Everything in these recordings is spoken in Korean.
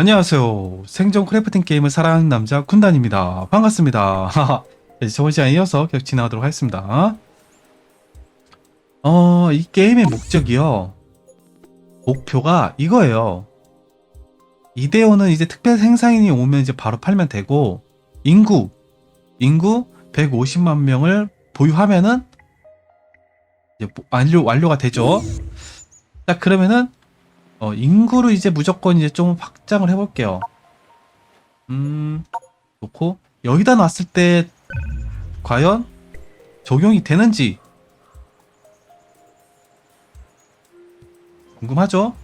안녕하세요. 생존 크래프팅 게임을 사랑하는 남자 군단입니다. 반갑습니다. 네, 저번 시간에 이어서 계속 진행하도록 하겠습니다. 어, 이 게임의 목적이요. 목표가 이거예요. 이데오는 이제 특별 생산인이 오면 이제 바로 팔면 되고, 인구, 인구 150만 명을 보유하면은 이제 뭐- 완료, 완료가 되죠. 자, 그러면은 어, 인구를 이제 무조건 이제 좀 확장을 해볼게요. 음, 놓고, 여기다 놨을 때, 과연 적용이 되는지, 궁금하죠?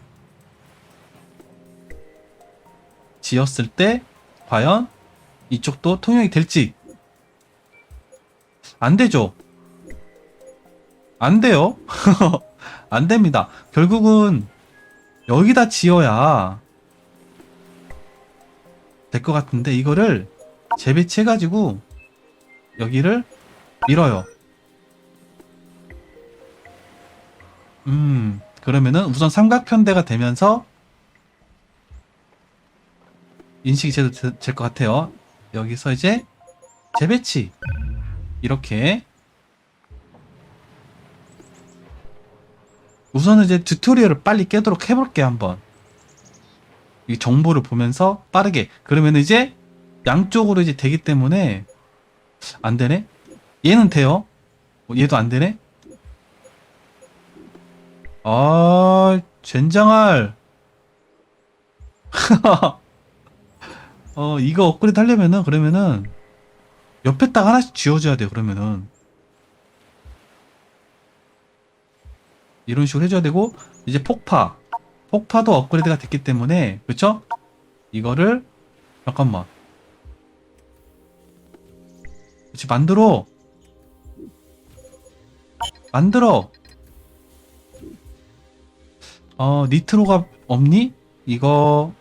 지었을 때, 과연 이쪽도 통용이 될지, 안 되죠? 안 돼요? 안 됩니다. 결국은, 여기다 지어야 될 것 같은데 이거를 재배치해가지고 여기를 밀어요. 음 그러면은 우선 삼각편대가 되면서 인식이 제대로 될 것 같아요. 여기서 이제 재배치 이렇게 우선은 이제 튜토리얼을 빨리 깨도록 해볼게요, 한번. 이 정보를 보면서 빠르게. 그러면 이제 양쪽으로 이제 되기 때문에 안 되네? 얘는 돼요. 어, 얘도 안 되네? 아, 젠장할. 어, 이거 업그레이드 하려면은, 그러면은, 옆에 딱 하나씩 지워줘야 돼요, 그러면은. 이런 식으로 해줘야 되고 이제 폭파. 폭파도 업그레이드가 됐기 때문에 그쵸? 이거를 잠깐만. 그렇지 만들어. 만들어. 어 니트로가 없니? 이거.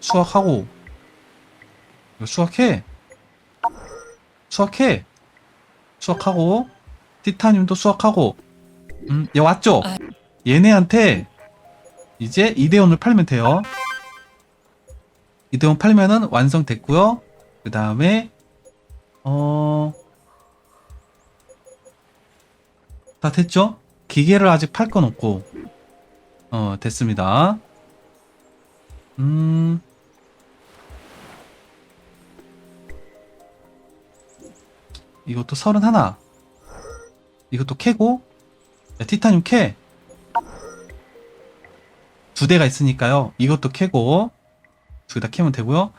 수확하고. 이거 수확해. 수확해 수확하고 티타늄도 수확하고 음, 얘 왔죠? 얘네한테 이제 이데온을 팔면 돼요. 이데온 팔면은 완성됐고요. 그 다음에 어... 다 됐죠? 기계를 아직 팔 건 없고 어 됐습니다. 음... 이것도 서른 하나. 이것도 캐고, 야, 티타늄 캐. 두 대가 있으니까요. 이것도 캐고, 두 개 다 캐면 되고요.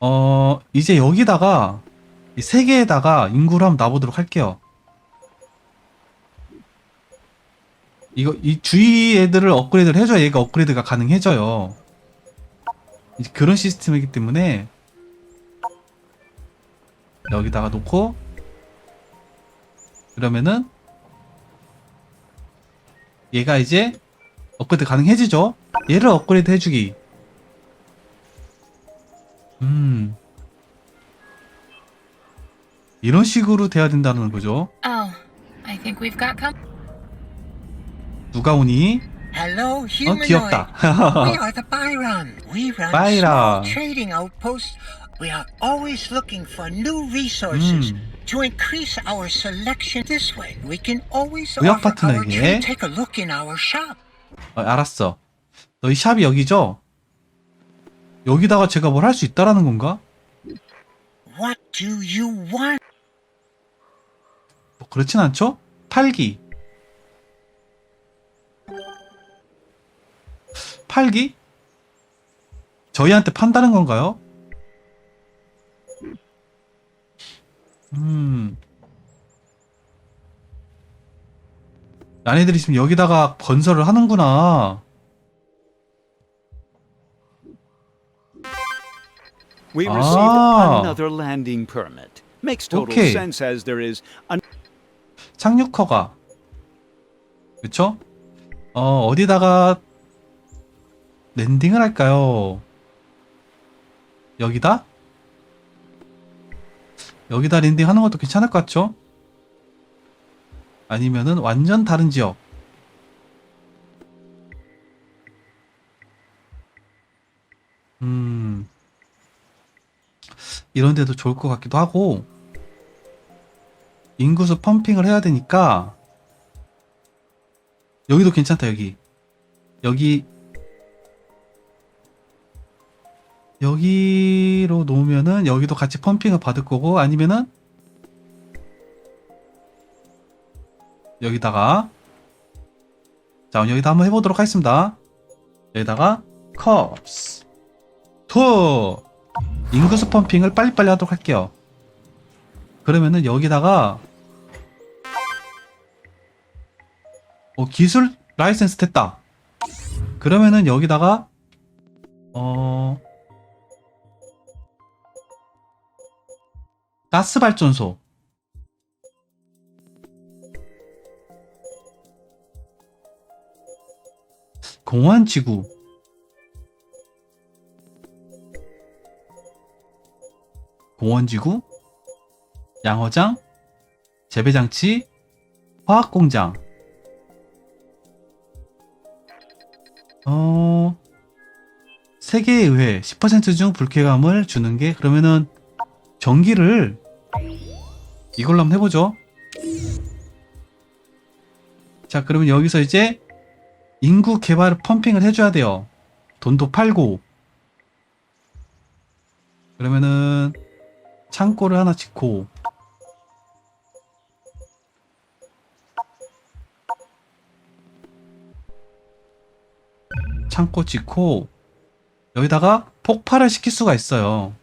어, 이제 여기다가, 이 세 개에다가 인구를 한번 놔보도록 할게요. 이거, 이 주위 애들을 업그레이드를 해줘야 얘가 업그레이드가 가능해져요. 이제 그런 시스템이기 때문에, 여기다가 놓고, 그러면은 얘가 이제 업그레이드 가능해지죠? 얘를 업그레이드 해주기. 음. 이런 식으로 돼야 된다는 거죠. Oh, I think we've got com- 누가 오니? Hello, 어, humanoid. 귀엽다. we are the Byron. We run Byron. small trading outposts. We are always looking for new resources 음. to increase our selection. This way, we can always 무역 offer our 파트너에게. trade. Take a look in our shop. 어, 알았어. 너희 샵이 여기죠? 여기다가 제가 뭘 할 수 있다라는 건가? What do you want? 뭐 그렇진 않죠? 팔기. 팔기? 저희한테 판다는 건가요? 음. 아내들이 지금 여기다가 건설을 하는구나. We Ah. received another landing permit. Makes total Okay. sense as there is an 착륙허가. 그쵸? 어, 어디다가 랜딩을 할까요? 여기다? 여기다 랜딩 하는 것도 괜찮을 것 같죠? 아니면은 완전 다른 지역. 음. 이런 데도 좋을 것 같기도 하고 인구수 펌핑을 해야 되니까 여기도 괜찮다 여기. 여기 여기로 놓으면은 여기도 같이 펌핑을 받을 거고, 아니면은, 여기다가, 자, 여기다 한번 해보도록 하겠습니다. 여기다가, 컵스. 투! 인구수 펌핑을 빨리빨리 하도록 할게요. 그러면은 여기다가, 어, 기술 라이센스 됐다. 그러면은 여기다가, 어, 가스 발전소. 공원 지구. 공원지구, 양어장, 재배장치, 화학공장. 어, 세계의회 10%중 불쾌감을 주는 게 그러면은 전기를 이걸로 한번 해보죠. 자, 그러면 여기서 이제 인구 개발 펌핑을 해줘야 돼요. 돈도 팔고. 그러면은 창고를 하나 짓고 창고 짓고 여기다가 폭발을 시킬 수가 있어요.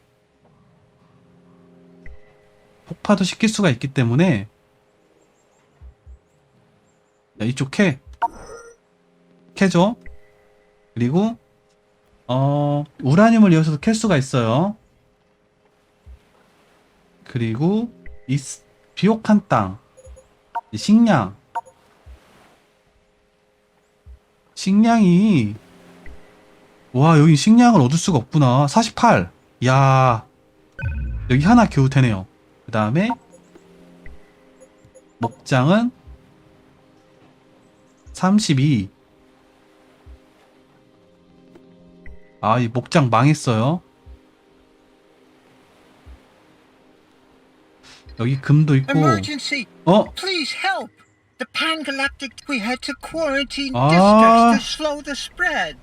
폭파도 시킬 수가 있기 때문에 야, 이쪽 캐 캐죠. 그리고 어 우라늄을 여기서도 캘 수가 있어요. 그리고 이 스- 비옥한 땅, 이 식량, 식량이 와 여기 식량을 얻을 수가 없구나. 48. 야 여기 하나 겨우 되네요. 그 다음에 목장은 32. 아, 이 목장 망했어요. 여기 금도 있고. 어? Please help! The Pan-Galactic... We had to quarantine Ah. districts to slow the spread.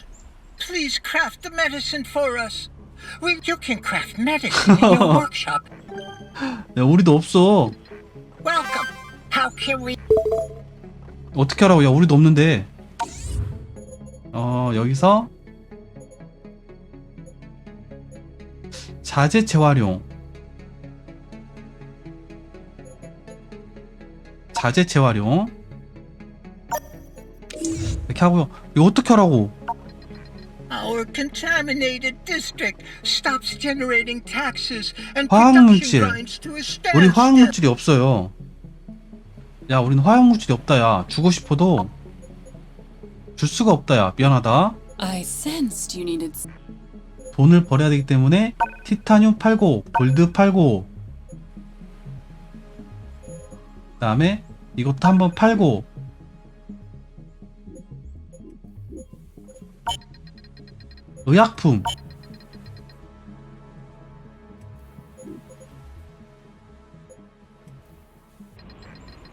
Please craft the medicine for us. We, you can craft medicine in your workshop. 야, 우리도 없어. Welcome. How can we... 어떻게 하라고? 야, 우리도 없는데. 어, 여기서 자재 재활용. 자재 재활용. 이렇게 하고요. 이거 어떻게 하라고? Our contaminated district stops generating taxes and 화학물질. production grinds to a 우리 standstill. 화학물질이 없어요. 야, 우리는 화학물질이 없다, 야. 주고 싶어도 줄 수가 없다, 야. 미안하다. I sensed you needed. s- 돈을 벌어야 되기 때문에 티타늄 팔고 골드 팔고 그 다음에 이것도 한번 팔고 의약품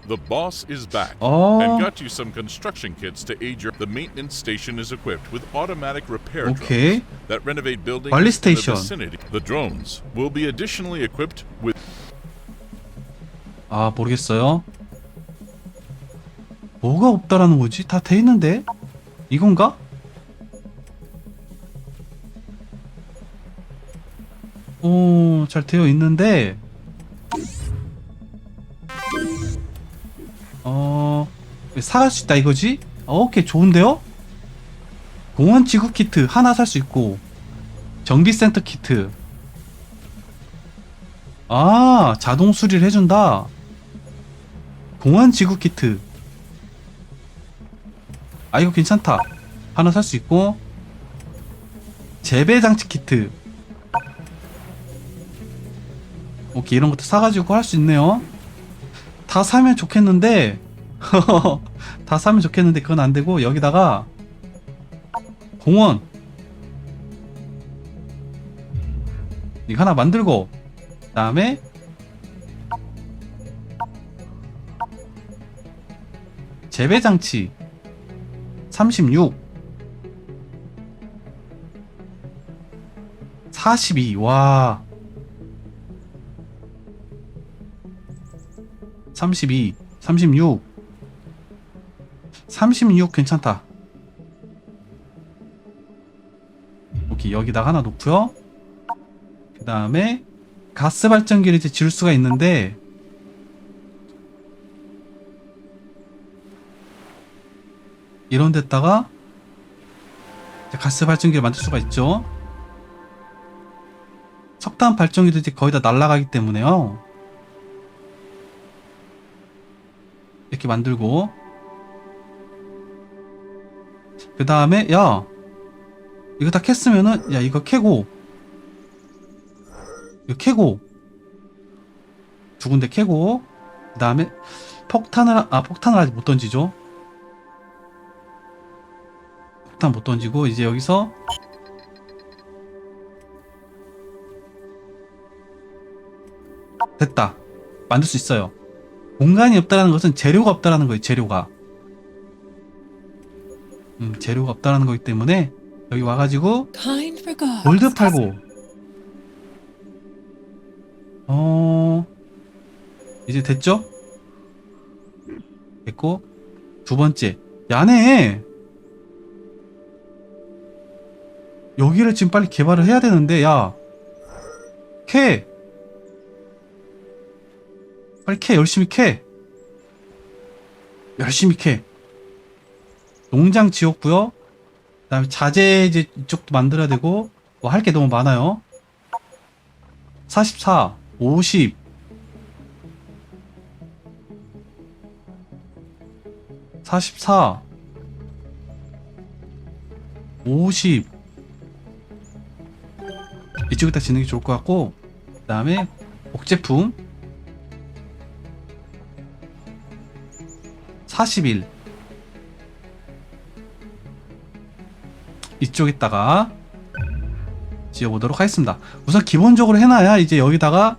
The boss is back 어 and got you some construction kits to aid your. The maintenance station is equipped with automatic repair 오케이 drones that renovate buildings 관리 in the 스테이션. vicinity. The drones will be additionally equipped with 아 모르겠어요 뭐가 없다라는 거지 다 돼 있는데 이건가 오잘 되어 있는데. 어 사갈 수 있다 이거지? 어, 오케이 좋은데요? 공원 지구 키트 하나 살 수 있고 정비센터 키트. 아 자동 수리를 해준다. 공원 지구 키트. 아 이거 괜찮다. 하나 살 수 있고 재배 장치 키트 오케이 이런 것도 사가지고 할 수 있네요. 다 사면 좋겠는데 다 사면 좋겠는데 그건 안 되고 여기다가 공원. 이거 하나 만들고 그다음에 재배 장치 36 42 와. 32 36 36 괜찮다. 오케이 여기다가 하나 놓고요. 그 다음에 가스 발전기를 이제 지을 수가 있는데 이런 데다가 가스 발전기를 만들 수가 있죠. 석탄 발전기도 이제 거의 다 날아가기 때문에요. 이렇게 만들고. 그 다음에 야 이거 다 캤으면은 야 이거 캐고. 이거 캐고. 두 군데 캐고. 그 다음에 폭탄을 아 폭탄을 아직 못 던지죠? 폭탄 못 던지고 이제 여기서 됐다. 만들 수 있어요 공간이 없다라는 것은 재료가 없다라는 거예요 재료가. 음, 재료가 없다라는 거기 때문에 여기 와가지고. 골드 팔고. 어 이제 됐죠? 됐고 두 번째. 야네 여기를 지금 빨리 개발을 해야 되는데 야 캐 빨리 캐 열심히 캐 열심히 캐 농장 지었고요 그 다음에 자재 이제 이쪽도 만들어야 되고 뭐 할 게 너무 많아요. 44, 50. 사십사, 오십. 이쪽에다 짓는 게 좋을 것 같고, 그 다음에 복제품. 41. 이쪽에다가 지어보도록 하겠습니다. 우선 기본적으로 해놔야 이제 여기다가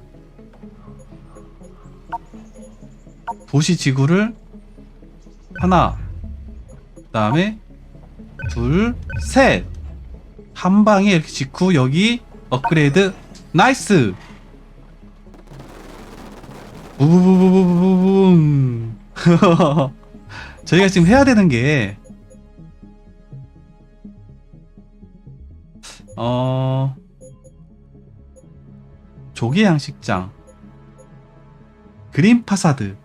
도시 지구를 하나, 그 다음에 둘, 셋. 한 방에 이렇게 짓고 여기 업그레이드 나이스. 부부부부부부붐. 저희가 지금 해야 되는 게 어 조개 양식장 그린 파사드.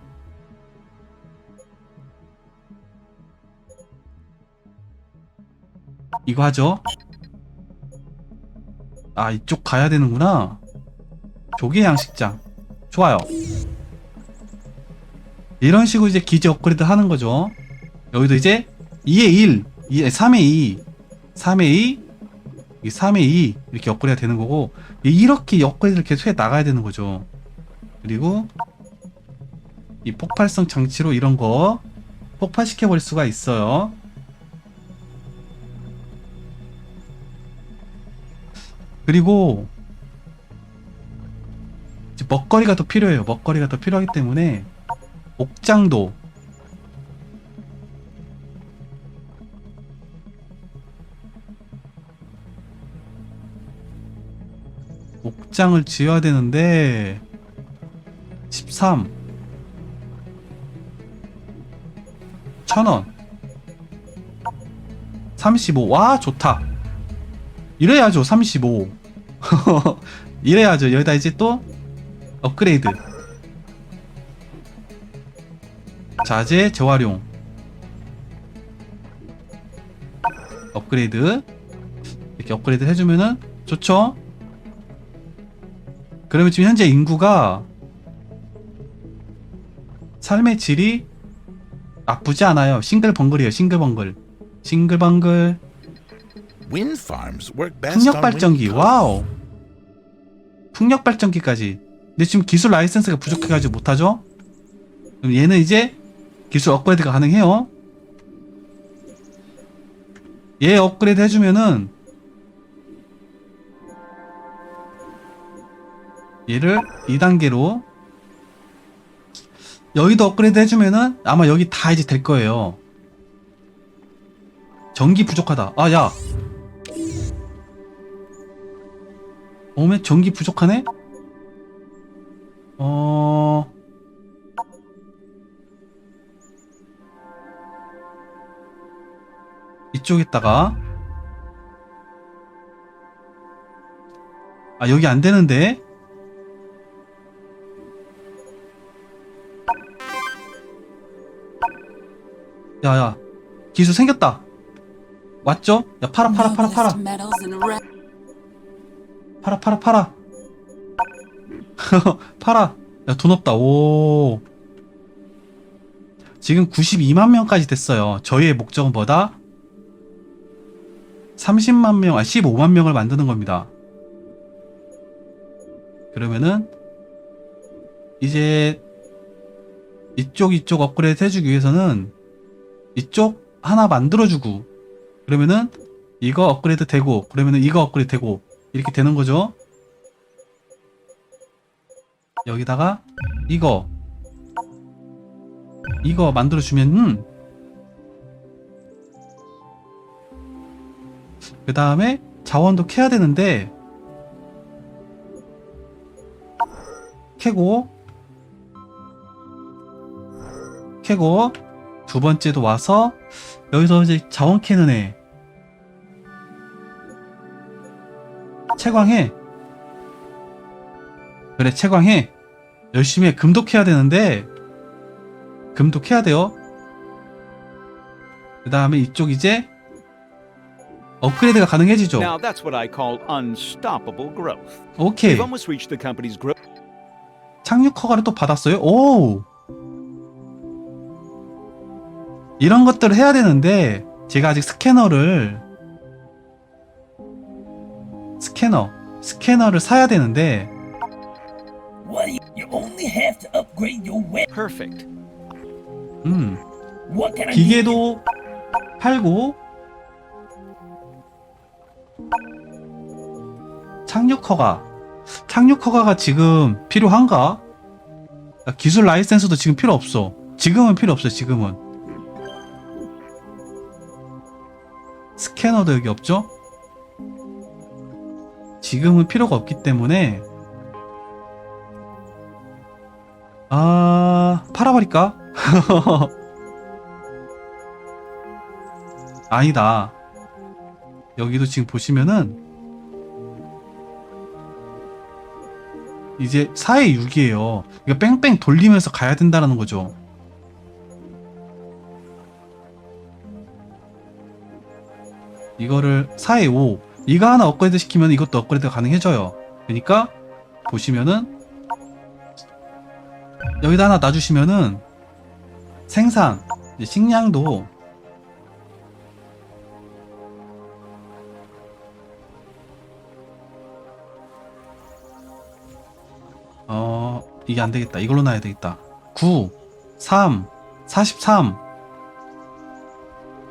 이거 하죠? 아 이쪽 가야 되는구나. 조개 양식장. 좋아요 이런 식으로 이제 기지 업그레이드 하는 거죠 여기도 이제 2에 1 2에 3에 2 3에 2이 3에 2 이렇게 업그레이드가 되는 거고 이렇게 업그레이드를 계속 해 나가야 되는 거죠. 그리고 이 폭발성 장치로 이런 거 폭발시켜 버릴 수가 있어요. 그리고 먹거리가 더 필요해요. 먹거리가 더 필요하기 때문에 옥장도. 옥장을 지어야 되는데 13 천원. 35와 좋다. 이래야죠 35 이래야죠. 여기다 이제 또 업그레이드 자재 재활용 업그레이드 이렇게 업그레이드 해주면은 좋죠 그러면 지금 현재 인구가 삶의 질이 나쁘지 않아요. 싱글벙글이에요. 싱글벙글. 싱글벙글. 풍력 발전기. 와우. 풍력 발전기까지. 근데 지금 기술 라이센스가 부족해가지고 못하죠? 그럼 얘는 이제 기술 업그레이드가 가능해요. 얘 업그레이드 해주면은 얘를 2단계로 여기도 업그레이드 해주면은 아마 여기 다 이제 될 거예요. 전기 부족하다. 아, 야. 어메, 전기 부족하네? 어, 이쪽에다가. 아 여기 안 되는데? 야야 기술 생겼다. 왔죠? 야 팔아 팔아 팔아 팔아. 팔아 팔아 팔아. 팔아. 야 돈 없다. 오. 지금 92만 명까지 됐어요. 저희의 목적은 뭐다? 30만 명, 아 15만 명을 만드는 겁니다. 그러면은 이제 이쪽 이쪽 업그레이드 해주기 위해서는 이쪽 하나 만들어주고 그러면은 이거 업그레이드 되고 그러면은 이거 업그레이드 되고 이렇게 되는 거죠. 여기다가 이거 이거 만들어주면 그 다음에 자원도 캐야 되는데 캐고 캐고 두 번째도 와서 여기서 이제 자원 캐는 애. 채광해. 그래 채광해. 열심히 해. 금도 캐야 되는데 금도 캐야 돼요. 그 다음에 이쪽 이제 업그레이드가 가능해지죠 Now that's what I call unstoppable growth. 오케이 We've almost reached the company's growth. 착륙 허가를 또 받았어요? 오! 이런 것들을 해야 되는데, 제가 아직 스캐너를, 스캐너, 스캐너를 사야 되는데, Why, you only have to upgrade your web. Perfect. 음, What can I you? 기계도 팔고, 착륙 허가. 착륙 허가가 지금 필요한가? 아, 기술 라이센스도 지금 필요 없어. 지금은 필요 없어, 지금은. 스캐너도 여기 없죠? 지금은 필요가 없기 때문에 아 팔아버릴까? 아니다 여기도 지금 보시면은 이제 4의 6이에요. 이거 뺑뺑 돌리면서 가야 된다는 거죠. 이거를 4에 5 이거 하나 업그레이드 시키면 이것도 업그레이드가 가능해져요. 그러니까 보시면은 여기다 하나 놔주시면은 생산 식량도 이게 안 되겠다. 이걸로 놔야 되겠다. 9 3 43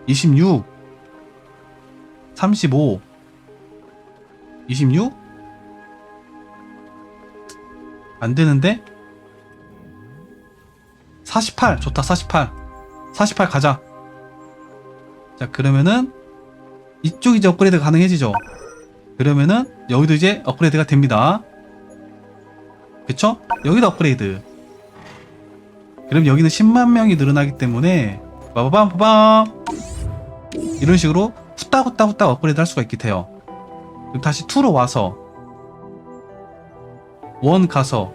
26 35 26 안 되는데? 48 좋다. 48 48 가자. 자 그러면은 이쪽 이제 업그레이드 가능해지죠? 그러면은 여기도 이제 업그레이드가 됩니다 그쵸? 여기도 업그레이드. 그럼 여기는 10만 명이 늘어나기 때문에 빠바밤 빠밤. 이런 식으로 후딱후딱 후딱 업그레이드 할 수가 있게 돼요. 그럼 다시 2로 와서 원 가서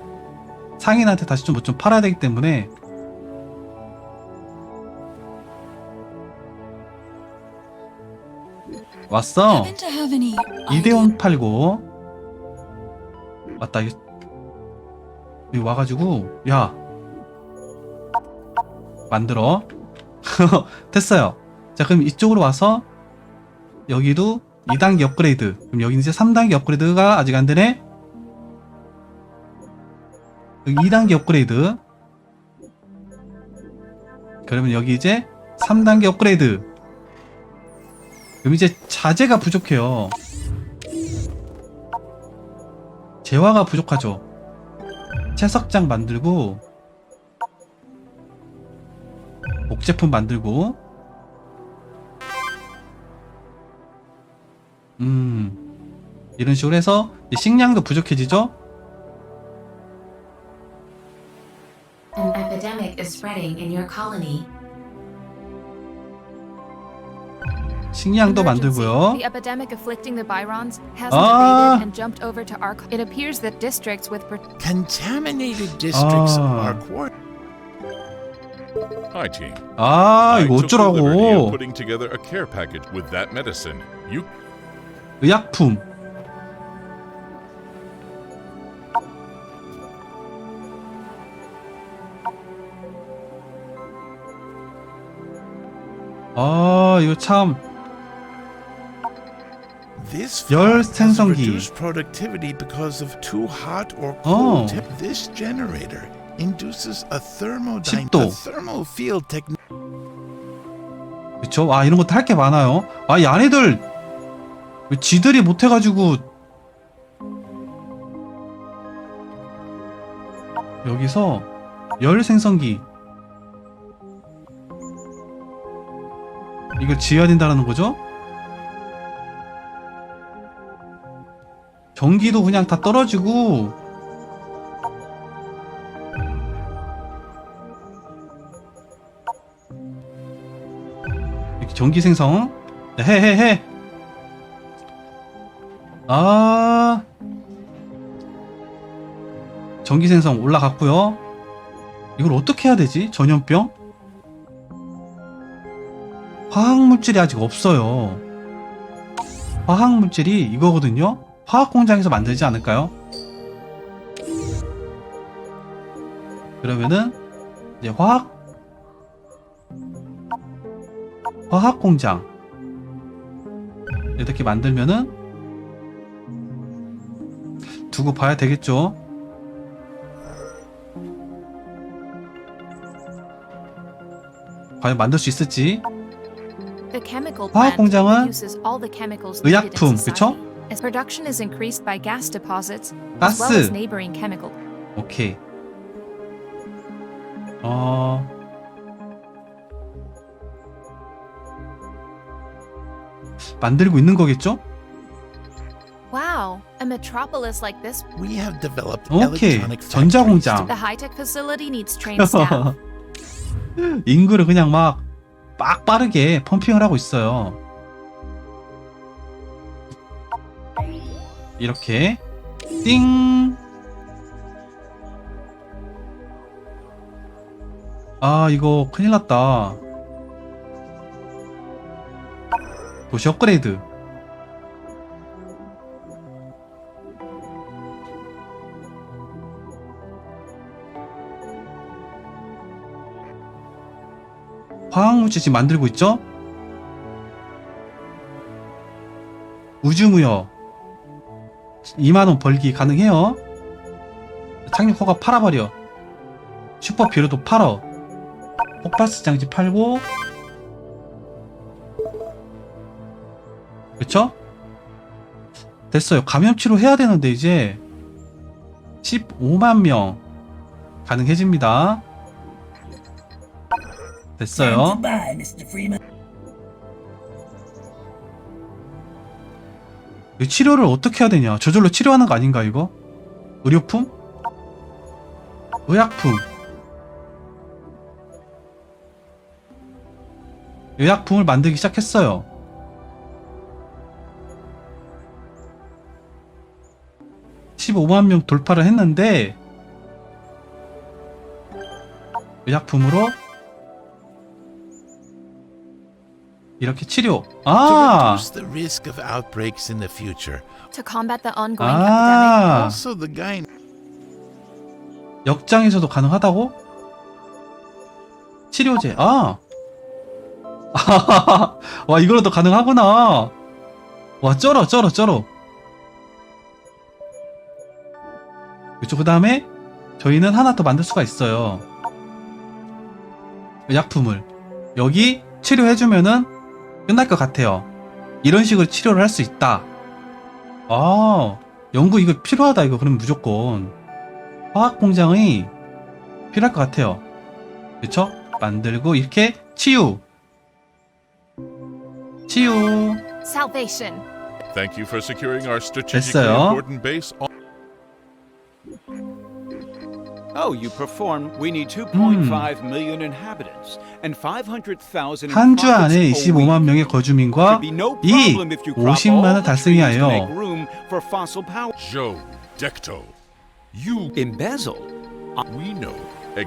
상인한테 다시 좀 뭐좀 팔아야 되기 때문에 왔어. 이대원 팔고 맞다. 이게 여기 와가지고 야. 만들어. 됐어요. 자 그럼 이쪽으로 와서 여기도 2단계 업그레이드. 그럼 여기 이제 3단계 업그레이드가 아직 안 되네. 여기 2단계 업그레이드. 그러면 여기 이제 3단계 업그레이드. 그럼 이제 자재가 부족해요. 재화가 부족하죠 채석장 만들고 목제품 만들고 음 이런 식으로 해서 식량도 부족해지죠 An epidemic is spreading in your colony. 식량도 만들고요 The epidemic afflicting the Byrons hasn't Ah. abated and jumped over to our. It appears that districts with per- Contaminated districts Ah. are quar- Hi, team. 아 I 이거 took the liberty of 어쩌라고 putting together a care package with that medicine. You 의약품 아 이거 참 This generator induces a thermodynamic 습도. a thermal field technique. 그쵸? 아 이런 것도 할게 많아요 아이 안에들 왜 지들이 못해가지고 여기서 열 생성기 이걸 지어야 된다는 거죠? 전기도 그냥 다 떨어지고. 이렇게 전기 생성. 네, 해해해. 아. 전기 생성 올라갔고요. 이걸 어떻게 해야 되지? 전염병? 화학물질이 아직 없어요. 화학물질이 이거거든요 화학 공장에서 만들지 않을까요 그러면은 이제 화학 화학 공장 이렇게 만들면은 두고 봐야 되겠죠. 과연 만들 수 있을지. 화학 공장은 의약품, 그쵸? As production is increased by gas deposits as well as 가스. neighboring chemical. 오케이. 어. 만들고 있는 거겠죠? Wow, a metropolis like this. We have developed 오케이. electronic 전자공장. The high-tech facility needs trained staff. 인구를 그냥 막, 빡 빠르게 펌핑을 하고 있어요. 이렇게, 띵! 아, 이거 큰일 났다. 도시 업그레이드. 화학물질 지금 만들고 있죠? 우주무역 2만원 벌기 가능해요. 착륙허가 팔아버려. 슈퍼 비료도 팔어. 폭발스 장치 팔고. 그쵸? 됐어요. 감염치료 해야 되는데 이제 15만명 가능해집니다. 됐어요 치료를 어떻게 해야 되냐? 저절로 치료하는 거 아닌가 이거? 의료품? 의약품. 의약품을 만들기 시작했어요. (15만 명) 돌파를 했는데 의약품으로 이렇게 치료 To 아 reduce the risk of outbreaks in the future. to combat the ongoing Ah. epidemic. Also, the guy 역장에서도 가능하다고? 치료제. 아. 와, 이걸로도 가능하구나. 와, 쩔어, 쩔어, 쩔어. 그쵸, 그 다음에 저희는 하나 더 만들 수가 있어요. 약품을. 여기 치료해주면은 끝날 것 같아요. 이런 식으로 치료를 할 수 있다. 아, 연구 이거 필요하다, 이거. 그럼 무조건. 화학 공장이 필요할 것 같아요. 그쵸? 만들고 이렇게 치유. 치유. 됐어요. Oh, you perform. We need 2.5 million inhabitants and 500,000 한주 안에 profits a 25만 week. 명의 거주민과 Should be no 이 problem if you crop 50만 all 원 the 달성해야 trees to 해요. make room for fossil power. Joe Decto. You, Embezzle. we know.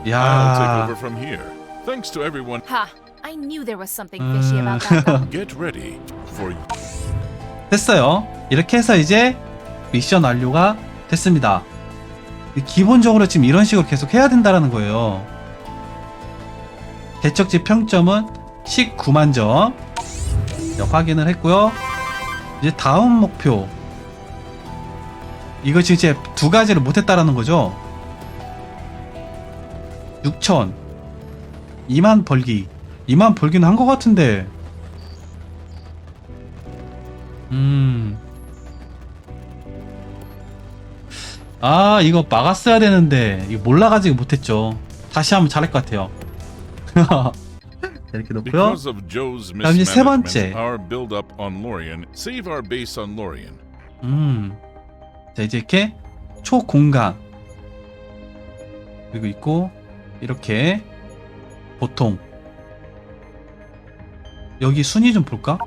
Yeah. I'll take over from here. Thanks to everyone. Ha! I knew there was something fishy 음. about that. Get ready for 됐어요. 이렇게 해서 이제 미션 완료가 됐습니다. 기본적으로 지금 이런 식으로 계속 해야 된다라는 거예요. 대척지 평점은 19만 점. 자, 확인을 했고요. 이제 다음 목표. 지금 이제 두 가지를 못했다라는 거죠. 6천. 2만 벌기. 2만 벌기는 한 것 같은데. 음. 아, 이거 막았어야 되는데, 이거 몰라가지고 못했죠. 다시 하면 잘할 것 같아요. 이렇게 놓고요. 다음 이제 세 번째. mismanagement. Our build up on Lorien. Save our base on Lorien. 음. 자, 이제 이렇게 초공강. 그리고 있고, 이렇게 보통. 여기 순위 좀 볼까?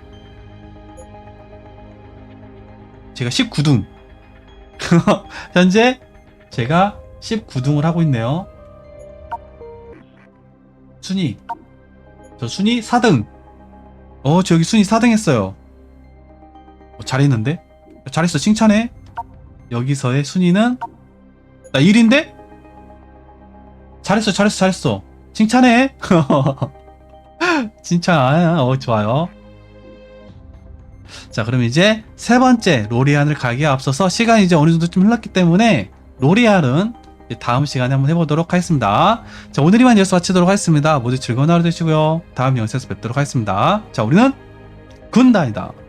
제가 19등. 현재 제가 19등을 하고 있네요. 순위. 저 순위 4등. 어, 저 여기 순위 4등 했어요. 어, 잘했는데? 잘했어, 칭찬해. 여기서의 순위는 나 1인데? 잘했어, 잘했어, 잘했어. 칭찬해. 칭찬. 어, 좋아요. 자, 그럼 이제 세 번째 로리안을 가기에 앞서서 시간이 이제 어느 정도 좀 흘렀기 때문에 로리안은 다음 시간에 한번 해보도록 하겠습니다. 자, 오늘 이만 여기서 마치도록 하겠습니다. 모두 즐거운 하루 되시고요. 다음 영상에서 뵙도록 하겠습니다. 자, 우리는 군단이다.